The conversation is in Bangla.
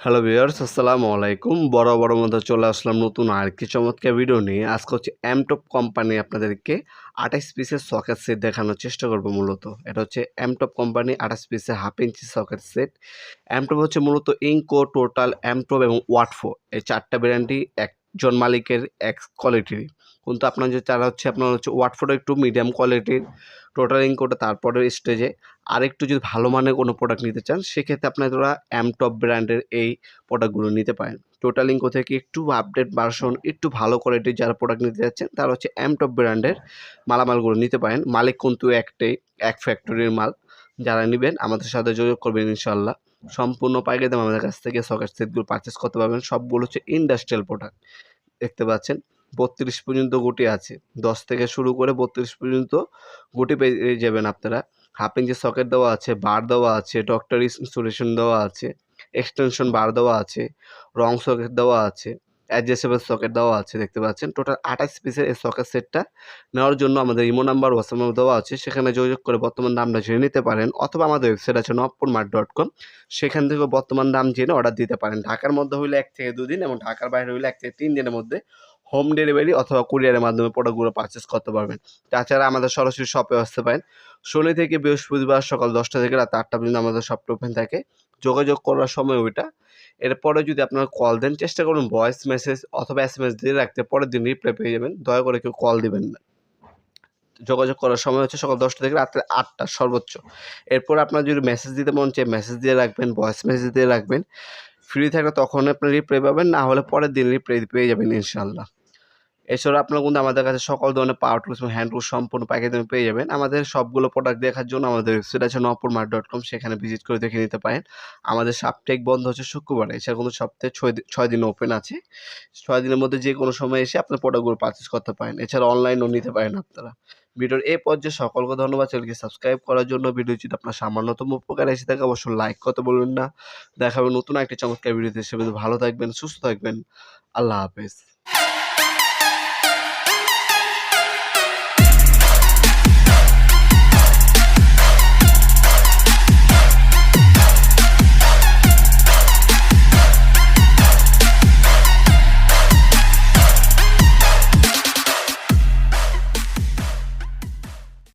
হ্যালো ভিউয়ার্স আসসালামু আলাইকুম বড় বড় মধ্যে চলে আসলাম নতুন আর কি চমৎকার ভিডিও নিয়ে আজকে হচ্ছে এমটপ কোম্পানি আপনাদেরকে আঠাশ পিসের সকেট সেট দেখানোর চেষ্টা করব মূলত। এটা হচ্ছে এমটপ কোম্পানি আঠাশ পিসের half inch socket set Emtop হচ্ছে মূলত ইঙ্কো টোটাল এমটপ এবং ওয়াটফো এই চারটা ব্র্যান্ডই একজন মালিকের এক কোয়ালিটির কিন্তু আপনার যে চারা হচ্ছে আপনার হচ্ছে ওয়াটফোটা একটু মিডিয়াম কোয়ালিটির টোটাল ইঙ্কোটা তারপরে স্টেজে আরেকটু যদি ভালো মানের কোনো প্রোডাক্ট নিতে চান, সেক্ষেত্রে আপনারা এমটপ ব্র্যান্ডের এই প্রোডাক্টগুলো নিতে পারেন। টোটাল ইঙ্কো থেকে একটু আপডেট ভার্সন একটু ভালো কোয়ালিটির যারা প্রোডাক্ট নিতে যাচ্ছেন, তারা হচ্ছে এমটপ ব্র্যান্ডের মালামালগুলো নিতে পারেন। মালিক কিন্তু একটাই, এক ফ্যাক্টরির মাল। যারা নেবেন, আমাদের সাথে যোগাযোগ করবেন ইনশাল্লাহ সম্পূর্ণ পাইকারি দাম আমাদের কাছ থেকে সকেট সেটগুলো পারচেস করতে পারবেন। সবগুলো হচ্ছে ইন্ডাস্ট্রিয়াল প্রোডাক্ট দেখতে পাচ্ছেন, বত্রিশ পর্যন্ত গুটি আছে। দশ থেকে শুরু করে বত্রিশ পর্যন্ত গুটি পেয়ে যাবেন আপনারা। হাফ ইঞ্চি সকেট দেওয়া আছে, বার দেওয়া আছে, ডক্টর ইনসুলেশন দেওয়া আছে, এক্সটেনশন বার দেওয়া আছে, রং সকেট দেওয়া আছে। অ্যাডজাস্টেবল সকেট দেওয়া আছে, দেখতে পাচ্ছেন। টোটাল আঠাশ পিসের এই সকেট সেটটা নেওয়ার জন্য আমাদের ইমো নাম্বার হোয়াটসঅ্যাপ নাম্বার দেওয়া আছে। সেখানে যোগাযোগ করে বর্তমান দামটা জেনে নিতে পারেন অথবা আমাদের ওয়েবসাইট আছে নবপুর মার্ট ডট কম সেখান থেকে বর্তমান দাম জেনে অর্ডার দিতে পারেন। ঢাকার মধ্যে হইলে এক থেকে দুদিন এবং ঢাকার বাইরে হইলে এক থেকে তিন দিনের মধ্যে হোম ডেলিভারি অথবা কুরিয়ারের মাধ্যমে প্রোডাক্টগুলো পারচেস করতে পারবেন। তাছাড়া আমাদের সরাসরি শপে আসতে পারেন। শনি থেকে বৃহস্পতিবার সকাল দশটা থেকে রাত আটটা পর্যন্ত আমাদের শপটা ওপেন থাকে। যোগাযোগ করার সময় ওইটা এরপরে যদি আপনারা কল দেন, চেষ্টা করুন ভয়েস মেসেজ অথবা এস এম এস দিয়ে রাখতে, পরের দিন রিপ্লাই পেয়ে যাবেন। দয়া করে কেউ কল দিবেন না। যোগাযোগ করার সময় হচ্ছে সকাল দশটা থেকে রাত্রে আটটা সর্বোচ্চ। এরপর আপনার যদি মেসেজ দিতে মন চাই মেসেজ দিয়ে রাখবেন ভয়েস মেসেজ দিয়ে রাখবেন। ফ্রি থাকলে তখন আপনি রিপ্লাই পাবেন, না হলে পরের দিন রিপ্লাই পেয়ে যাবেন ইনশাল্লাহ এছাড়া আপনারা কিন্তু আমাদের কাছে সকল ধরনের পাওয়ার টুলস এবং হ্যান্ড টুলস সম্পূর্ণ দামে পেয়ে যাবেন। আমাদের সবগুলো প্রোডাক্ট দেখার জন্য আমাদের ওয়েবসাইট আছে মার্ট ডট কম সেখানে ভিজিট করে দেখে নিতে পারেন। আমাদের সাপ্তাহিক বন্ধ হচ্ছে শুক্রবার, এছাড়া কোনো সপ্তাহে ছয় ছয় দিন ওপেন আছে। ছয় দিনের মধ্যে যে কোনো সময় এসে আপনার প্রোডাক্টগুলো পারচেস করতে পারেন। এছাড়া অনলাইনও নিতে পারেন আপনারা। ভিডিওর এই পর্যায়ে সকলকে ধন্যবাদ। চ্যানেলকে সাবস্ক্রাইব করার জন্য ভিডিও যদি আপনার সামান্যতম উপকার এসে থাকে, অবশ্যই লাইক করতে বলবেন না। দেখাবেন নতুন একটি চমৎকার ভিডিওতে সে ভালো থাকবেন, সুস্থ থাকবেন। আল্লাহ হাফেজ।